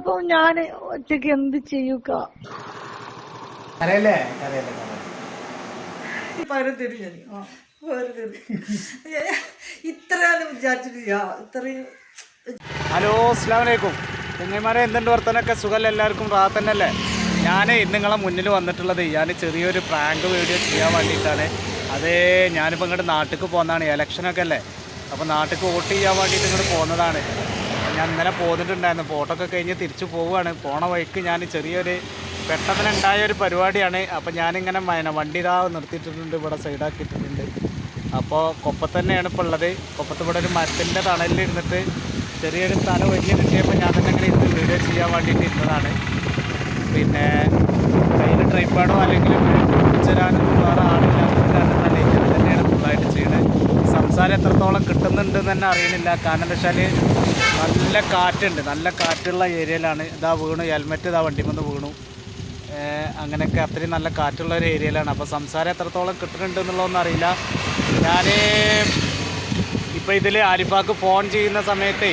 അപ്പൊ ഞാൻ ഒറ്റയ്ക്ക് എന്ത് ചെയ്യുക? ഇത്രയാണെന്ന് വിചാരിച്ചിട്ടില്ല ഇത്രയും ഹലോ അസ്സാം വലൈക്കും കുഞ്ഞന്മാരെ എന്തുണ്ട് വർത്തനൊക്കെ? സുഖമല്ല എല്ലാവർക്കും? റാത്തന്നല്ലേ ഞാൻ ഇന്ന് നിങ്ങളെ മുന്നിൽ വന്നിട്ടുള്ളത് ഞാൻ ചെറിയൊരു പ്രാങ്ക് വീഡിയോ ചെയ്യാൻ വേണ്ടിയിട്ടാണ്. അത് ഞാനിപ്പോൾ ഇങ്ങോട്ട് നാട്ടിൽ പോകുന്നതാണ് ഇലക്ഷനൊക്കെ അല്ലേ? അപ്പോൾ നാട്ടിൽ വോട്ട് ചെയ്യാൻ വേണ്ടിയിട്ട് ഇങ്ങോട്ട് പോകുന്നതാണ് ഞാൻ ഇന്നലെ പോന്നിട്ടുണ്ടായിരുന്നു. ഫോട്ടോ ഒക്കെ കഴിഞ്ഞ് തിരിച്ചു പോവുകയാണ്. പോണ വഴിക്ക് ഞാൻ ചെറിയൊരു പെട്ടെന്ന് ഉണ്ടായ ഒരു പരിപാടിയാണ്. അപ്പോൾ ഞാനിങ്ങനെ വണ്ടി ഇതാ നിർത്തിയിട്ടിട്ടുണ്ട് ഇവിടെ സൈഡാക്കിയിട്ടിട്ടുണ്ട് അപ്പോൾ കൊപ്പത്ത് തന്നെയാണ് ഇപ്പോൾ ഉള്ളത്. കൊപ്പത്ത് ഇവിടെ ഒരു മരത്തിന്റെ തണലിലിരുന്നിട്ട് ചെറിയൊരു സ്ഥലം വലിയ കിട്ടിയപ്പോൾ ഞാൻ തന്നെ ഇങ്ങനെ ഇരുന്ന് വീഡിയോ ചെയ്യാൻ വേണ്ടിയിട്ട് ഇരുന്നതാണ്. പിന്നെ കയ്യിൽ ട്രൈപ്പാഡോ അല്ലെങ്കിൽ പിടിച്ചരാനൊന്നും വേറെ ആളില്ലാത്തതിനാണ് നല്ല ഇങ്ങനെ തന്നെയാണ് ഫുള്ളായിട്ട് ചെയ്യണത് സംസാരം എത്രത്തോളം കിട്ടുന്നുണ്ടെന്ന് തന്നെ അറിയണില്ല. കാരണം എന്താ വെച്ചാൽ നല്ല കാറ്റുണ്ട്. നല്ല കാറ്റുള്ള ഏരിയയിലാണ് ഇതാ വീണു. ഹെൽമെറ്റ് ഇതാ വണ്ടിമന്ന് വീണു. അങ്ങനെയൊക്കെ അത്രയും നല്ല കാറ്റുള്ള ഒരു ഏരിയയിലാണ്. അപ്പോൾ സംസാരം എത്രത്തോളം കിട്ടുന്നുണ്ട് എന്നുള്ളതൊന്നും അറിയില്ല. ഞാൻ ഇപ്പോൾ ഇതിൽ ആരിഫാക്ക് ഫോൺ ചെയ്യുന്ന സമയത്തെ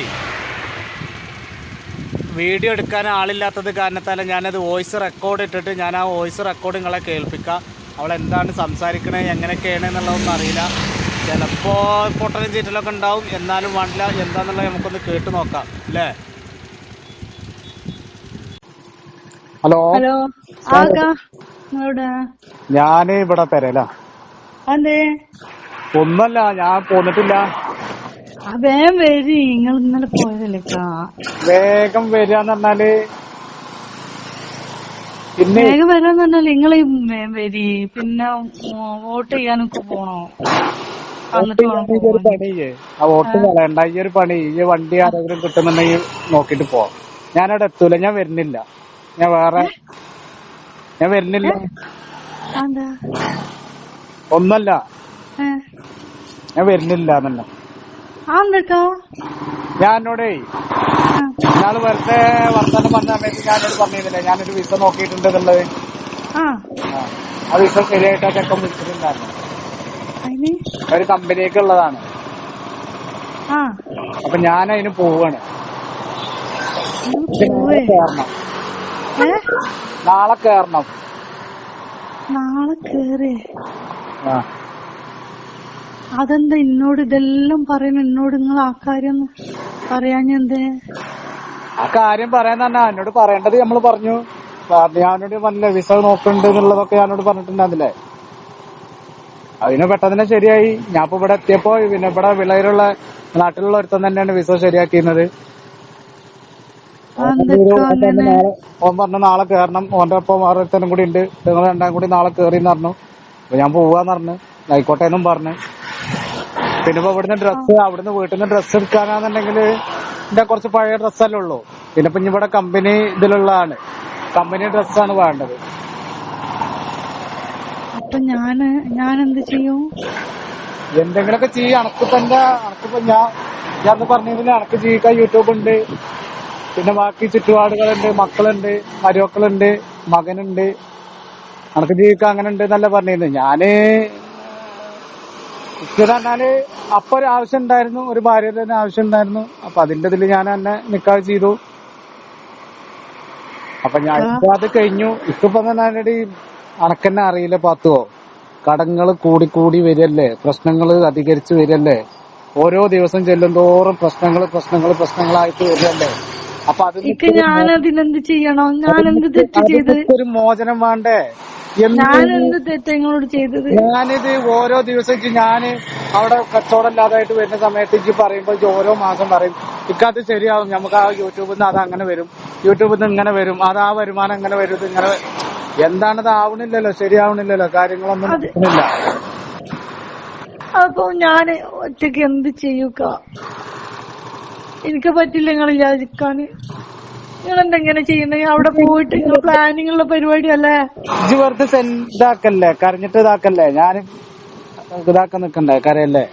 വീഡിയോ എടുക്കാൻ ആളില്ലാത്തത് കാരണത്താൽ ഞാനത് വോയിസ് റെക്കോർഡ് ഇട്ടിട്ട് ഞാൻ ആ വോയിസ് റെക്കോർഡിങ്ങളെ കേൾപ്പിക്കാം. എന്താണ് സംസാരിക്കണത് എങ്ങനെയൊക്കെയാണ് എന്നുള്ളതൊന്നും അറിയില്ല. ചിലപ്പോൾ പൊട്ടലും ചീറ്റലൊക്കെ ഉണ്ടാവും. എന്നാലും വേണ്ടില്ല. എന്താണെന്നുള്ളത് നമുക്കൊന്ന് കേട്ട് നോക്കാം. അല്ലേ ഹലോ. ഹലോ. ഞാൻ ഇവിടെ അതെ ഒന്നല്ല ഞാൻ പോന്നിട്ടില്ല. ആ വേഗം വരി. നിങ്ങൾ ഇന്നലെ പോയതല്ലേ വേഗം വരികയെന്ന് പറഞ്ഞാൽ പിന്നെ വേഗം വരാന്ന് പറഞ്ഞാൽ നിങ്ങൾ വരി. പിന്നെ വോട്ട് ചെയ്യാനൊക്കെ പോണോ? വോട്ട് കളയണ്ട ഈ ഒരു പണി. ഈ വണ്ടി ആരെങ്കിലും കിട്ടുന്നുണ്ടെങ്കിൽ നോക്കിട്ട് പോ ഞാനവിടെ എത്തൂല ഞാൻ വരുന്നില്ല. ഞാൻ വേറെ ഞാൻ വരുന്നില്ല. ഒന്നല്ല. ഞാൻ വരുന്നില്ല എന്നല്ല. എന്നോടേ ഞാൾ വെറുതെ വർത്തമാനം പറഞ്ഞ സമയത്ത് ഞാനോട് പറഞ്ഞിരുന്നില്ല. ഞാനൊരു വിസ നോക്കിയിട്ടുണ്ട് എന്നുള്ളത്. ആ വിസ ശരിയായിട്ട് ആ ചെക്കൻ വിളിച്ചിട്ടുണ്ടായിരുന്നു. ഒരു കമ്പനിയൊക്കെ ഉള്ളതാണ് അപ്പൊ ഞാൻ അതിന് പോവാണ് നാളെ കേറണം. നാളെ കേറി. അതെന്താ എന്നോട് ഇതെല്ലാം പറയുന്നു? എന്നോട് നിങ്ങൾ ആ കാര്യം പറയാഞ്ഞെന്തേ ആ കാര്യം പറയാൻ തന്നെ എന്നോട് പറയേണ്ടത് നമ്മൾ പറഞ്ഞു. ഞാനോട് പറഞ്ഞില്ലേ വിസ നോക്കുന്നുണ്ട് എന്നുള്ളതൊക്കെ ഞാനോട് പറഞ്ഞിട്ടുണ്ടായിരുന്നില്ലേ? അതിന് പെട്ടെന്ന് തന്നെ ശരിയായി. ഞാൻ ഇപ്പൊ ഇവിടെ എത്തിയപ്പോ പിന്നെ ഇവിടെ വിളയിലുള്ള നാട്ടിലുള്ള ഒരുത്തൻ തന്നെയാണ് വിസ ശരിയാക്കിയിരുന്നത്. ഓൻ പറഞ്ഞു നാളെ കേറണം. ഓന്റെ ഒപ്പം ഓരോരുത്തരും കൂടി ഉണ്ട്. നിങ്ങൾ രണ്ടാം കൂടി നാളെ കേറിന്ന് പറഞ്ഞു. അപ്പൊ ഞാൻ പോവാന്ന് പറഞ്ഞു. ആയിക്കോട്ടെ എന്നും പറഞ്ഞു. പിന്നെ ഇപ്പൊ ഇവിടുന്ന് ഡ്രസ്സ് അവിടുന്ന് വീട്ടിൽ നിന്ന് ഡ്രസ്സ് എടുക്കാനാന്നുണ്ടെങ്കിൽ എന്റെ കുറച്ച് പഴയ ഡ്രസ്സല്ലേ ഉള്ളൂ. പിന്നെ ഇപ്പൊ ഇവിടെ കമ്പനി ഇതിലുള്ളതാണ് കമ്പനി ഡ്രസ്സാണ് വേണ്ടത്. അപ്പൊ ഞാൻ ഞാൻ എന്ത് ചെയ്യും? എന്തെങ്കിലുമൊക്കെ ചെയ്യ. അനക്ക് തന്നെ അനക്കിപ്പോ ഞാൻ ഞാൻ പറഞ്ഞതിന് അനക്ക് ജീവിക്കാൻ യൂട്യൂബ് ഉണ്ട്. പിന്നെ ബാക്കി ചുറ്റുപാടുകളുണ്ട്. മക്കളുണ്ട് മരുമക്കളുണ്ട് മകനുണ്ട്. അനക്ക് ജീവിക്കാൻ അങ്ങനെ ഉണ്ട് എന്നല്ല പറഞ്ഞിരുന്നു ഞാൻ ഞാൻ പറഞ്ഞാൽ അപ്പൊ ഒരു ആവശ്യം ഉണ്ടായിരുന്നു. ഒരു ഭാര്യയുടെ തന്നെ ആവശ്യം ഉണ്ടായിരുന്നു. അപ്പൊ അതിന്റെ ഇതിൽ ഞാൻ തന്നെ നിക്കാഹ് ചെയ്തു. അപ്പൊ ഞാൻ അത് കഴിഞ്ഞു. ഇപ്പൊ പറഞ്ഞാൽ അനക്കെന്നെ അറിയില്ല പാത്തുവോ? കടങ്ങൾ കൂടി കൂടി വരല്ലേ പ്രശ്നങ്ങൾ അധികരിച്ച് വരല്ലേ ഓരോ ദിവസം ചെല്ലും തോറും പ്രശ്നങ്ങൾ പ്രശ്നങ്ങൾ പ്രശ്നങ്ങളായിട്ട് വരല്ലേ അപ്പൊ അതിന് ഞാനതിനെന്ത് ചെയ്യണോ? ഞാൻ എന്ത് തെറ്റ് ചെയ്ത്? ഒരു മോചനം വേണ്ടേ? ഞാനെന്ത് ഞാൻ എന്ത് തെറ്റ് നിങ്ങളോട് ചെയ്തത്? ഞാനിത് ഓരോ ദിവസം ഞാൻ അവിടെ കച്ചവടം ഇല്ലാതായിട്ട് വരുന്ന സമയത്ത് ഇജ്ജ് പറയുമ്പോ ഓരോ മാസം പറയും ഇക്കത് ശരിയാവും. നമുക്ക് ആ യൂട്യൂബിൽ നിന്ന് അത് അങ്ങനെ വരും. യൂട്യൂബിൽ നിന്ന് ഇങ്ങനെ വരും. അത് ആ വരുമാനം ഇങ്ങനെ വരും. ഇത് ഇങ്ങനെ എന്താണത് ആവണില്ലല്ലോ ശരിയാവണില്ലല്ലോ കാര്യങ്ങളൊന്നും നടക്കുന്നില്ല അപ്പൊ ഞാൻ ഒറ്റയ്ക്ക് എന്ത് ചെയ്യുക? എനിക്ക് പറ്റില്ല നിങ്ങൾ വിചാരിക്കാൻ നിങ്ങൾ എന്തെങ്ങനെ ചെയ്യുന്നത് അവിടെ പോയിട്ട് നിങ്ങൾ പ്ലാനിങ് ഉള്ള പരിപാടിയല്ലേ? ഇജ് വെറുതെ ഇതാക്കല്ലേ കരഞ്ഞിട്ട് ഇതാക്കല്ലേ? ഞാൻ ഇതാക്കാൻ നിക്കണ്ടേ കരയല്ലേ?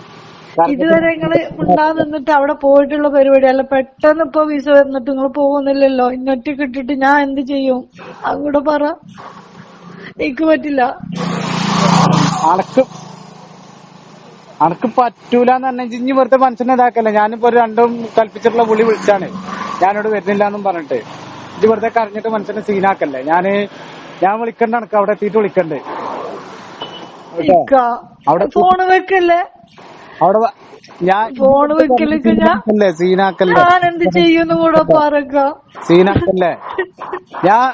ഇതുവരെ നിങ്ങൾ ഉണ്ടാകുന്ന നിന്നിട്ട് അവിടെ പോയിട്ടുള്ള പരിപാടി അല്ല പെട്ടെന്ന് ഇപ്പൊ വിസ വന്നിട്ട് നിങ്ങൾ പോകുന്നില്ലല്ലോ ഇന്നൊറ്റ കിട്ടിട്ട് ഞാൻ എന്ത് ചെയ്യും? അങ്ങോട്ട് പറ. എനിക്ക് പറ്റില്ല. അനക്ക് അനക്ക് പറ്റൂലെന്ന് പറഞ്ഞ വെറുതെ മനസ്സിനെ ഇതാക്കല്ലേ. ഞാനിപ്പോ ഒരു രണ്ടും കൽപ്പിച്ചിട്ടുള്ള പുള്ളി വിളിച്ചാണ്. ഞാൻ വരുന്നില്ല എന്നും പറഞ്ഞിട്ട്. ഇത് വെറുതെ കരഞ്ഞിട്ട് മനസ്സിനെ സീനാക്കല്ലേ ഞാൻ ഞാൻ വിളിക്കണ്ട അനക്ക് അവിടെ എത്തിയിട്ട് വിളിക്കണ്ട്. അവിടെ ഫോണ് വെക്കല്ലേ? അവിടെ ഞാൻ ഫോൺ വെക്കലൊക്കെ ഞാൻ സീനാക്കല്ലേ സീനാക്കല്ലേ? ഞാൻ എന്ത് ചെയ്യുന്നു കൂടെ പറക്ക. സീനാക്കല്ലേ? ഞാൻ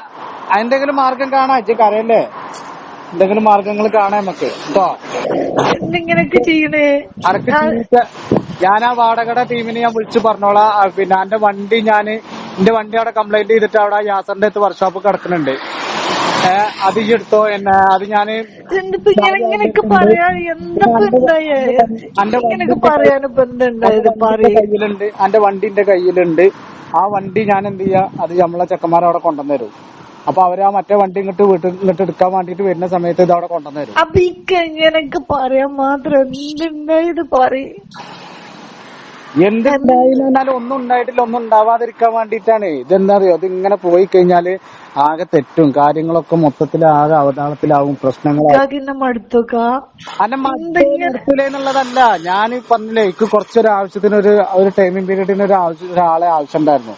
എന്തെങ്കിലും മാർഗം കാണാ ഇജ്ജ് കരയല്ലേ? എന്തെങ്കിലും മാർഗങ്ങൾ കാണാൻ നമുക്ക്. കേട്ടോ എന്തിങ്ങനൊക്കെ ചെയ്യണേ? അനക്ക് ഞാൻ ആ വാടകയുടെ ടീമിനെ ഞാൻ വിളിച്ചു പറഞ്ഞോളാ. പിന്നെ എന്റെ വണ്ടി ഞാൻ എന്റെ വണ്ടി അവിടെ കംപ്ലൈന്റ് ചെയ്തിട്ട് അവിടെ യാസറിന്റെ അടുത്ത് വർക്ക്ഷോപ്പ് കിടക്കുന്നുണ്ട്. അത് ഈ എടുത്തോ എന്നെ അത് ഞാൻ ഇങ്ങനെയൊക്കെ പറയാൻ? ഇങ്ങനെയൊക്കെ പറയാനിപ്പോ എന്തുണ്ടായത് എന്റെ കയ്യിലുണ്ട്. എന്റെ വണ്ടിന്റെ കയ്യിലുണ്ട്. ആ വണ്ടി ഞാൻ എന്ത് ചെയ്യാ? അത് നമ്മളെ ചെക്കന്മാർ അവിടെ കൊണ്ടുവന്നു തരും. അപ്പൊ അവർ ആ മറ്റേ വണ്ടി ഇങ്ങോട്ട് വീട്ടിൽ ഇങ്ങോട്ട് എടുക്കാൻ വേണ്ടിട്ട് വരുന്ന സമയത്ത് ഇത് അവിടെ കൊണ്ടുവന്നു തരും. അപ്പൊ ഇങ്ങനെയൊക്കെ പറയാൻ മാത്രം എന്തുണ്ടായത് പറയും. ഒന്നും ഉണ്ടായിട്ടില്ല. ഒന്നും ഉണ്ടാവാതിരിക്കാൻ വേണ്ടിയിട്ടാണ്. ഇതെന്താ അറിയോ? ഇത് ഇങ്ങനെ പോയി കഴിഞ്ഞാൽ ആകെ തെറ്റും കാര്യങ്ങളൊക്കെ മൊത്തത്തിൽ ആകെ അവതാളത്തിലാവും പ്രശ്നങ്ങളാവും ഇക്കാക്കിന്നെ മടുത്തോക്ക അന്നെ മടുത്തില്ലേ എന്നുള്ളതല്ല. ഞാൻ പറഞ്ഞില്ലേ എനിക്ക് കുറച്ചൊരു ആവശ്യത്തിന് ഒരു ഒരു ടൈമിംഗ് പീരീഡിന് ഒരു ആവശ്യം ഒരാളെ ആവശ്യം ഉണ്ടായിരുന്നു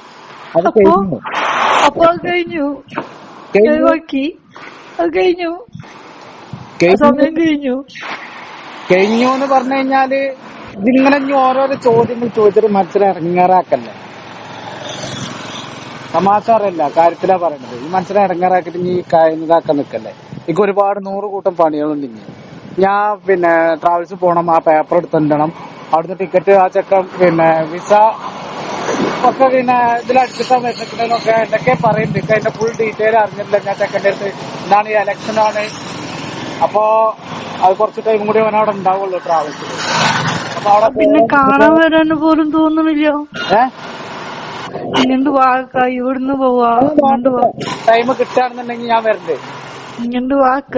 അത് കഴിഞ്ഞു. അപ്പൊ അത് കഴിഞ്ഞു. കഴിഞ്ഞു? കഴിഞ്ഞു. കഴിഞ്ഞു? സമയം കഴിഞ്ഞു. കഴിഞ്ഞു എന്ന് പറഞ്ഞു കഴിഞ്ഞാൽ ഇതിങ്ങനെ ഓരോരോ ചോദ്യങ്ങൾ ചോദിച്ചിട്ട് ഇറങ്ങാറാക്കല്ലേ? തമാശ അറിയില്ല കാര്യത്തിലാ പറയണത്. ഈ മനസ്സിനെ ഇടങ്ങാറാക്കിട്ട് നീ ഇതാക്കാൻ നിക്കല്ലേ? എനിക്ക് ഒരുപാട് നൂറ് കൂട്ടം പണികളുണ്ട് ഇനി. ഞാൻ പിന്നെ ട്രാവൽസ് പോണം ആ പേപ്പർ എടുത്തിടണം അവിടുന്ന് ടിക്കറ്റ് ആ ചെക്കൻ പിന്നെ വിസ ഒക്കെ പിന്നെ ഇതിൽ വരുന്നൊക്കെ എന്തൊക്കെ പറയുന്നുണ്ട് എനിക്ക് അതിന്റെ ഫുൾ ഡീറ്റെയിൽ അറിഞ്ഞിട്ടില്ല. ഞാൻ ചെക്കന്റെ അടുത്ത് എന്താണ് ഈ ഇലക്ഷൻ ആണ്. അപ്പോ അത് കുറച്ച് ടൈം കൂടി അവൻ അവിടെ ഉണ്ടാവുള്ളൂ ട്രാവൽസ് അപ്പൊ അവിടെ പിന്നെ കാണാൻ വരാൻ പോലും തോന്നുന്നില്ല ഏഹ് ഇങ്ങോട്ട് വാക്ക ഇവിടുന്ന് പോവാ ഇങ്ങണ്ട് വാ. ടൈം കിട്ടുകയാണെന്നുണ്ടെങ്കിൽ ഞാൻ വരണ്ടേ? ഇങ്ങണ്ട് വാക്ക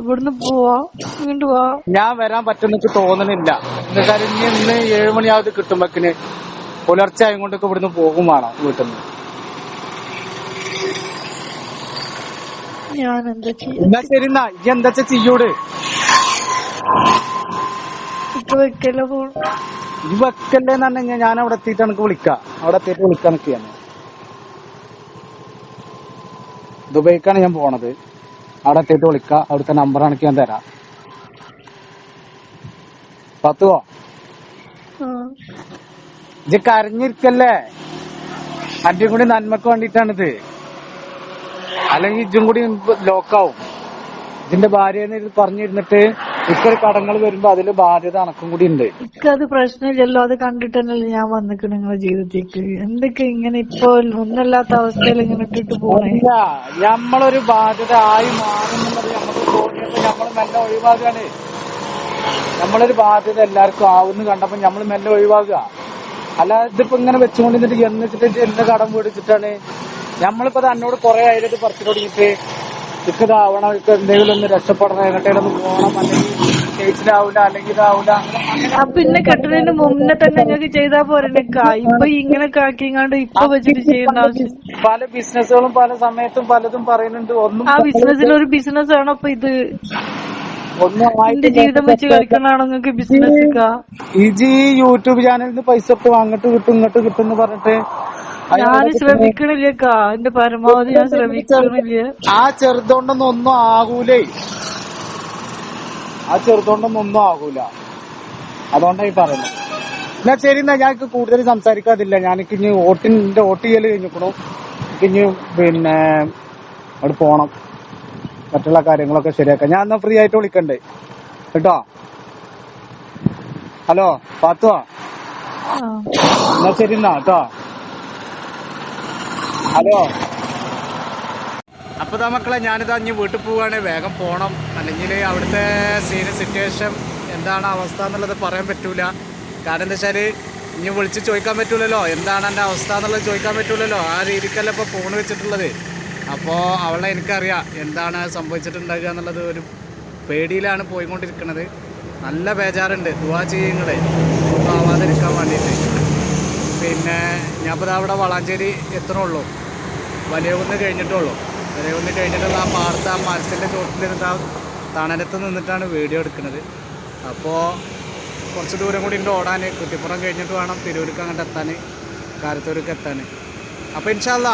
ഇവിടുന്ന് പോവാ ഇങ്ങണ്ട് വാ. ഞാൻ വരാൻ പറ്റുന്ന എനിക്ക് തോന്നണില്ല. എന്നുവെച്ചാൽ ഇനി ഇന്ന് ഏഴ് മണിയാവത് കിട്ടുമ്പക്കിന് പുലർച്ചെ ആയും കൊണ്ടൊക്കെ ഇവിടുന്ന് പോകും വേണം വീട്ടിൽ നിന്ന് ഞാൻ എന്താ ചെയ്യാ എന്നാ ശരി എന്നാ. ഇജ്ജ് എന്താ ചെയ്യൂടെ? ഇപ്പൊ വെക്കല്ലോ ഫോൺ ഈ വെക്കല്ലേ എന്നുണ്ടെങ്കിൽ ഞാൻ അവിടെ എത്തിയിട്ട് എനിക്ക് വിളിക്കാം. അവിടെ എത്തിയിട്ട് വിളിക്കാൻ നിൽക്കുകയാണ് ദുബൈക്കാണ് ഞാൻ പോണത്. അവിടെ എത്തിയിട്ട് വിളിക്കാം. അവിടുത്തെ നമ്പർ എനിക്ക് ഞാൻ തരാം. പത്തുവോ ഇത് കരഞ്ഞിരിക്കല്ലേ? അന്റെ കൂടി നന്മക്ക് വേണ്ടിട്ടാണിത് അല്ലെങ്കിൽ ഇതും കൂടി ലോക്കാവും ഇതിന്റെ ഭാര്യ പറഞ്ഞിരുന്നിട്ട് ഇക്കൊരു കടങ്ങൾ വരുമ്പോ അതിൽ ബാധ്യത അണക്കും കൂടി ഉണ്ട്. എനിക്കത് പ്രശ്നമില്ലല്ലോ അത് കണ്ടിട്ടന്നല്ലേ ഞാൻ വന്നിക്കണ് നിങ്ങളെ ജീവിതത്തേക്ക് എന്തൊക്കെ ഇങ്ങനെ ഇപ്പൊ ഒന്നല്ലാത്ത അവസ്ഥയിൽ ഇങ്ങനെ ഇട്ടിട്ട് പോണേ? നമ്മളൊരു ബാധ്യത ആയി മാറുന്നുള്ളത് നമുക്ക് തോന്നിയപ്പോ നമ്മൾ മെല്ലെ ഒഴിവാകാണ്. നമ്മളൊരു ബാധ്യത എല്ലാവർക്കും ആവുന്നു കണ്ടപ്പോ നമ്മൾ മെല്ലെ ഒഴിവാക്കുക അല്ല ഇതിപ്പോ ഇങ്ങനെ വെച്ചുകൊണ്ടിരുന്നിട്ട് എന്നിട്ട് എന്ത് കടം മേടിച്ചിട്ടാണ്. നമ്മളിപ്പോ അത് എന്നോട് കൊറേ ആയിട്ട് പറിച്ചു തുടങ്ങിയിട്ട്? ഇക്കതാവണം ഇക്ക് എന്തെങ്കിലും ഒന്ന് രക്ഷപ്പെടണം എങ്ങോട്ടേലും പോകണം അല്ലെങ്കിൽ കേസിലാവൂല അല്ലെങ്കിൽ ഇതാവൂല പിന്നെ കെട്ടുന്നതിന് മുന്നേ തന്നെ ഞങ്ങൾക്ക് ചെയ്താ പോരെ ഇപ്പൊ ഇങ്ങനെ കാക്കിങ്ങാണ്ട് ഇപ്പൊ വെച്ചിട്ട് ചെയ്യുന്ന ആവശ്യം പല ബിസിനസ്സുകളും പല സമയത്തും പലതും പറയുന്നുണ്ട്. ഒന്നും ആ ബിസിനസ്സിൽ ഒരു ബിസിനസ് ആണോ ഇപ്പൊ ഇത് ഒന്നും എന്റെ ജീവിതം വെച്ച് കളിക്കണാണോ ബിസിനസ് ഈ യൂട്യൂബ് ചാനലിൽ നിന്ന് പൈസ ഒക്കെ വാങ്ങിട്ട് കിട്ടും ഇങ്ങോട്ട് കിട്ടും എന്ന് പറഞ്ഞിട്ട് ഞാൻ ശ്രമിക്കണില്ലേക്കാ എന്റെ പരമാവധി ഞാൻ ശ്രമിക്കണില്ല. ആ ചെറുതൊണ്ടൊന്നും ഒന്നും ആകൂലേ. ആ ചെറുതോണ്ടൊന്നും ഒന്നും ആകൂല അതുകൊണ്ടായി പറയുന്നത്. എന്നാ ശരി എന്നാ ഞാൻ കൂടുതൽ സംസാരിക്കാതില്ല. ഞാനിക്ക് ഇനി വോട്ടിന്റെ വോട്ട് ചെയ്യൽ കഴിഞ്ഞിക്കണു. ഇനി പിന്നെ അവിടെ പോണം. മറ്റുള്ള കാര്യങ്ങളൊക്കെ ശരിയാക്കാം. ഞാൻ എന്നാ ഫ്രീ ആയിട്ട് വിളിക്കണ്ടേ? കേട്ടോ? ഹലോ പാത്തുവാ. എന്നാ ശരി എന്നാ കേട്ടോ? ഹലോ. അപ്പൊ മക്കളെ ഞാനിതാ ഇനി വീട്ടിൽ പോവാണ്. വേഗം പോണം. അല്ലെങ്കിൽ അവിടുത്തെ സീന സിറ്റുവേഷൻ എന്താണ് അവസ്ഥ എന്നുള്ളത് പറയാൻ പറ്റൂല. കാരണം എന്താ വെച്ചാൽ ഇനി വിളിച്ച് ചോദിക്കാൻ പറ്റൂലല്ലോ. എന്താണ് എന്റെ അവസ്ഥ എന്നുള്ളത് ചോദിക്കാൻ പറ്റൂലല്ലോ. ആ രീതിക്കല്ല ഇപ്പോൾ ഫോൺ വെച്ചിട്ടുള്ളത്. അപ്പോൾ അവളെ എനിക്കറിയാം. എന്താണ് സംഭവിച്ചിട്ടുണ്ടാകുക എന്നുള്ളത് ഒരു പേടിയിലാണ് പോയിക്കൊണ്ടിരിക്കുന്നത് നല്ല ബേജാറുണ്ട്. ദുവാ ചെയ്യങ്ങളെ ആവാതിരിക്കാൻ വേണ്ടിയിട്ട്. പിന്നെ ഞാൻ ഇപ്പോൾ അവിടെ വളാഞ്ചേരി എത്തണുള്ളൂ. വലിയ കുന്ന് കഴിഞ്ഞിട്ടുള്ളൂ. വലിയ കുന്ന് കഴിഞ്ഞിട്ടുള്ള ആ പാടത്ത് ആ മരത്തിന്റെ ചോട്ടിലിരുന്ന് ആ തണലത്ത് നിന്നിട്ടാണ് വീഡിയോ എടുക്കുന്നത്. അപ്പോൾ കുറച്ച് ദൂരം കൂടി ഉണ്ട് ഓടാൻ കുറ്റിപ്പുറം കഴിഞ്ഞിട്ട് വേണം തിരൂർക്ക് അങ്ങോട്ട് എത്താൻ കാരത്തൂർക്ക് എത്താൻ. അപ്പോൾ ഇൻഷാല്ല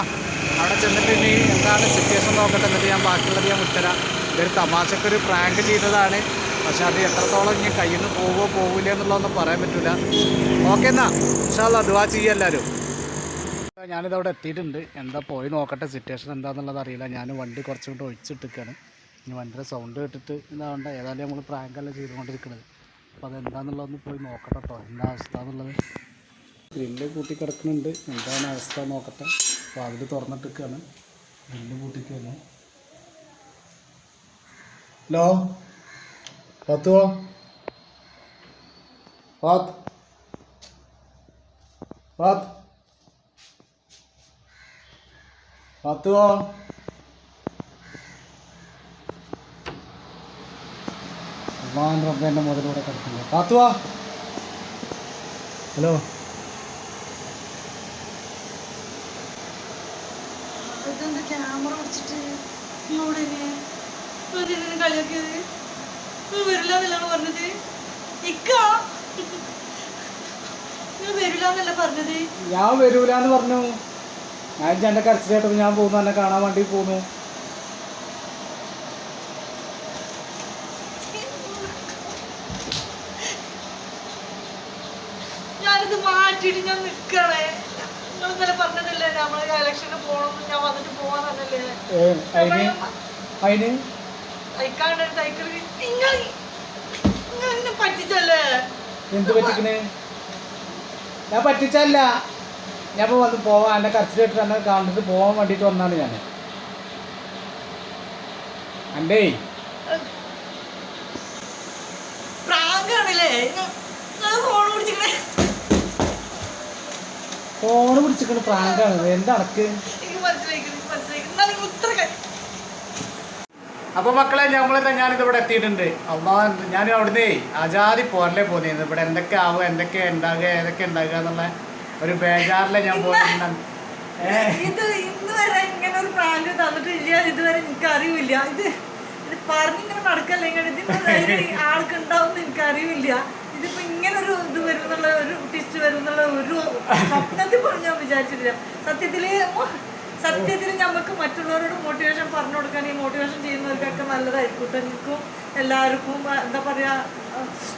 അവിടെ ചെന്നിട്ട് ഇനി എന്താണ് സിറ്റുവേഷൻ നോക്കട്ടെ. എന്നിട്ട് ഞാൻ ബാക്കിയുള്ളത് ഞാൻ വിട്ടുതരാം ഇതൊരു തമാശക്കൊരു പ്രാങ്ക് ചെയ്തതാണ്. പക്ഷെ അത് എത്രത്തോളം ഇനി കയ്യിൽ നിന്ന് പോവോ പോകില്ല എന്നുള്ളതൊന്നും പറയാൻ പറ്റില്ല ഓക്കെ എന്നാ. ഇൻഷാല്ല ദുവാ ചെയ്യുക എല്ലാവരും ഞാനിതവിടെ എത്തിയിട്ടുണ്ട്. എന്താ പോയി നോക്കട്ടെ സിറ്റുവേഷൻ എന്താണെന്നുള്ളത് അറിയില്ല. ഞാൻ വണ്ടി കുറച്ചും കൂടെ ഒഴിച്ചിട്ടിരിക്കുകയാണ് ഇനി വണ്ടിയുടെ സൗണ്ട് കേട്ടിട്ട് ഇതാവണ്ട. ഏതായാലും നമ്മൾ പ്രാങ്കല്ല ചെയ്തുകൊണ്ടിരിക്കുന്നത് അപ്പോൾ അതെന്താണെന്നുള്ളതൊന്ന് പോയി നോക്കട്ടെ കേട്ടോ എന്താ അവസ്ഥ എന്നുള്ളത്. ഗ്രില്ല് കൂട്ടി കിടക്കുന്നുണ്ട്. എന്താണ് അവസ്ഥ നോക്കട്ടെ. അപ്പോൾ അതിൽ തുറന്നിട്ടിരിക്കുകയാണ് ഗ്രില്ല് കൂട്ടിക്കുന്നു ഹലോ? പത്തുവോ പാത്ത്. പാത്ത്. പത്തുവോ ഭഗവാൻ റബ്ബേന്റെ മുതലൂടെ കിടക്കുന്നു. പാത്തുവാ ഹലോ. ക്യാമറ വെച്ചിട്ട്? കളിയാക്കിയത്? വരില്ല എന്നല്ലാണ് പറഞ്ഞത്? ഇക്ക? ഞാൻ വരൂലെന്ന് പറഞ്ഞു. ഞാൻ എന്റെ കരച്ചിലായിട്ടപ്പോൾ ഞാൻ പോകുന്നു എന്നെ കാണാൻ വേണ്ടി പോന്നു. ഞാനിത് മാറ്റിയിട്ട് ഞാൻ നിക്കണേ. പറഞ്ഞതല്ലേ നമ്മൾ ഇലക്ഷന് പോകണം ഞാൻ വന്നിട്ട് പോവാന്നല്ലേ നിങ്ങൾ നിങ്ങൾ എന്നെ പറ്റിച്ചല്ലേ? എന്ത് പറ്റിക്കണ്? ഞാൻ പറ്റിച്ചല്ല ഞാൻ ഇപ്പോൾ വന്ന് പോവാൻ എന്റെ കരച്ചിലായിട്ട് എന്നെ കണ്ടിട്ട് പോവാൻ വേണ്ടിട്ട് വന്നാണ് ഞാൻ അണ്ടേ ഫോണ് പിടിച്ചിക്കണ്. പ്രാങ്കാണ്. എന്താ അണക്ക് എനിക്ക് മനസ്സിലായി മനസ്സിലായി എന്നാ നിങ്ങൾ ഉത്തര അപ്പൊ മക്കളെ നമ്മളിതാ ഞാനിത് ഇവിടെ എത്തിയിട്ടുണ്ട്. അള്ളാ ഞാൻ അവിടുന്ന് അജാതി പോരല്ലേ പോന്നിരുന്നു ഇവിടെ എന്തൊക്കെ ആവുക എന്തൊക്കെ ഉണ്ടാകുക ഏതൊക്കെ ഉണ്ടാകുക എന്നുള്ള ഒരു ബേജാറിലെ ഞാൻ ഏ ഇത് ഇന്നുവരെ ഇങ്ങനെ ഒരു പ്രാങ്ക് തന്നിട്ടില്ല. ഇതുവരെ എനിക്ക് അറിയില്ല ഇത് ഇത് പറഞ്ഞിങ്ങനെ നടക്കല്ലേ ഇങ്ങനെ? ഇതിന്റെ ധൈര്യം ആൾക്ക് ഉണ്ടാവും എനിക്ക് അറിയില്ല ഇതിപ്പോ ഇങ്ങനെ ഒരു ഇത് വരും ഒരു ടിസ്റ്റ് വരും ഒരു സ്വപ്നത്തിൽ പോലും ഞാൻ വിചാരിച്ചിട്ടില്ല. സത്യത്തിൽ സത്യത്തിൽ നമുക്ക് മറ്റുള്ളവരോട് മോട്ടിവേഷൻ പറഞ്ഞു കൊടുക്കാൻ ഈ മോട്ടിവേഷൻ ചെയ്യുന്നവർക്കൊക്കെ നല്ലതായിരിക്കും എനിക്കും എല്ലാവർക്കും എന്താ പറയാ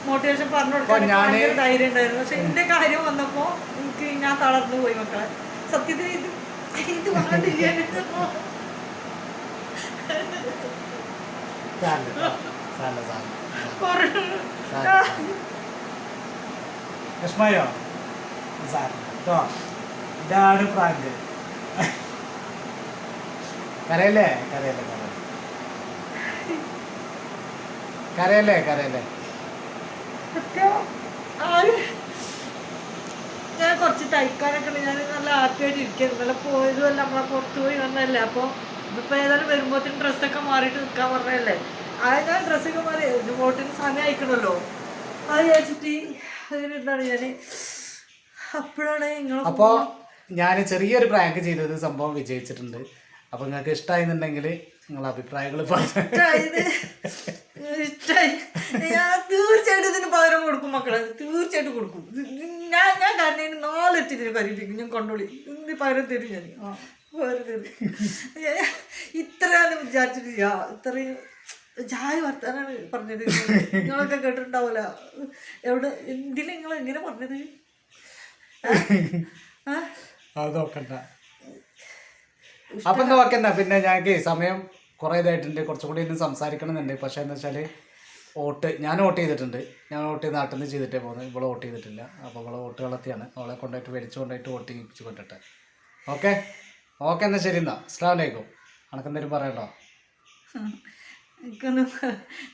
മോട്ടിവേഷൻ പറഞ്ഞു കൊടുക്കാൻ ഭയങ്കര ധൈര്യം ഉണ്ടായിരുന്നു. പക്ഷെ എന്റെ കാര്യം വന്നപ്പോ എനിക്ക് ഞാൻ തളർന്നു പോയി മക്കളെ. സത്യത്തിൽ ഇത് ഇത് വന്നിട്ടില്ല ഇതാണ് പ്രാങ്ക്. കരയല്ലേ? കരയല്ലേ കരയല്ലേ? കരയല്ലേ ഞാൻ കുറച്ച് തയ്ക്കാനൊക്കെ ഉണ്ട്. ഞാൻ നല്ല ഹാപ്പിയായിട്ട് ഇരിക്കുന്നു നല്ല പോയതുമല്ല നമ്മളെ പുറത്ത് പോയി വന്നതല്ലേ. അപ്പോൾ ഇപ്പൊ ഏതായാലും വരുമ്പോഴത്തേനും ഡ്രസ്സൊക്കെ മാറിയിട്ട് നിൽക്കാൻ പറഞ്ഞതല്ലേ. അത് ഞാൻ ഡ്രസ്സൊക്കെ മാറി. വോട്ടിന് സമയം അയക്കണമല്ലോ അത് വിചാരിച്ചിട്ട് അതിനെന്താണ് ഞാൻ അപ്പോഴാണ് നിങ്ങൾ അപ്പോൾ ഞാൻ ചെറിയൊരു പ്രാങ്ക് ചെയ്തത് സംഭവം വിജയിച്ചിട്ടുണ്ട്. അപ്പോൾ നിങ്ങൾക്ക് ഇഷ്ടമായിരുന്നുണ്ടെങ്കിൽ നിങ്ങളെ അഭിപ്രായങ്ങൾ തീർച്ചയായിട്ടും ഇതിന് പകരം കൊടുക്കും മക്കളെ. തീർച്ചയായിട്ടും കൊടുക്കും. ഞാൻ ഞാൻ കാരണം നാളെ ഇതിന് പരിപ്പിക്കും ഞാൻ കൊണ്ടോളി. ഇന്ന് പകരം തരും ഞാൻ. ആ. പകരം തരും. ഇത്രയാണ് വിചാരിച്ചിട്ട് ഇത്രയും ചായ വർത്താനാണ് പറഞ്ഞത്. നിങ്ങളൊക്കെ കേട്ടിട്ടുണ്ടാവൂല. എവിടെ എന്തിനാ നിങ്ങൾ എങ്ങനെ പറഞ്ഞത്? ആ? ആ? അത് നോക്കണ്ട. അപ്പം എന്താ നോക്കണ്ട പിന്നെ ഞങ്ങൾക്ക് സമയം കുറേ ഇതായിട്ടുണ്ട് കുറച്ചും കൂടി ഇന്ന് സംസാരിക്കണമെന്നുണ്ട്. പക്ഷേ എന്താ വെച്ചാൽ വോട്ട് ഞാൻ വോട്ട് ചെയ്തിട്ടുണ്ട്. ഞാൻ വോട്ട് ചെയ്ത് നാട്ടിൽ നിന്ന് ചെയ്തിട്ടേ പോകുന്നത്. ഇവളെ വോട്ട് ചെയ്തിട്ടില്ല. അപ്പോൾ ഇവളെ വോട്ട് കളത്തിയാണ്. അവളെ കൊണ്ടായിട്ട് വലിച്ചു കൊണ്ടായിട്ട് വോട്ട് ചെയ്യിപ്പിച്ച് കൊണ്ടിട്ട്. ഓക്കെ? ഓക്കെ എന്നാൽ ശരി എന്നാ. അസ്ലാം വലൈക്കും അനക്കെന്തെങ്കിലും പറയണ്ടോ എനിക്കൊന്നും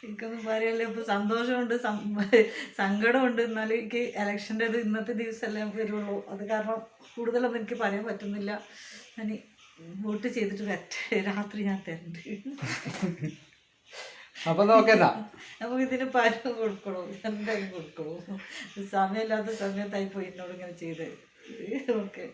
എനിക്കൊന്നും പറയല്ല. ഇപ്പൊ സന്തോഷമുണ്ട്. സങ്കടമുണ്ട്. എന്നാലും എനിക്ക് ഇലക്ഷന്റെ ഇത് ഇന്നത്തെ ദിവസമല്ലേ വരുള്ളൂ. അത് കാരണം കൂടുതലൊന്നും എനിക്ക് പറയാൻ പറ്റുന്നില്ല. ഞാൻ വോട്ട് ചെയ്തിട്ട് ഒറ്റ രാത്രി ഞാൻ തരണ്ട്. അപ്പൊ നോക്കണ്ട നമുക്ക് ഇതിന് പരം കൊടുക്കണോ? എന്തായാലും കൊടുക്കണോ? സമയമില്ലാത്ത സമയത്തായി പോയി എന്നോട് ഇങ്ങനെ ചെയ്ത്. ഓക്കെ.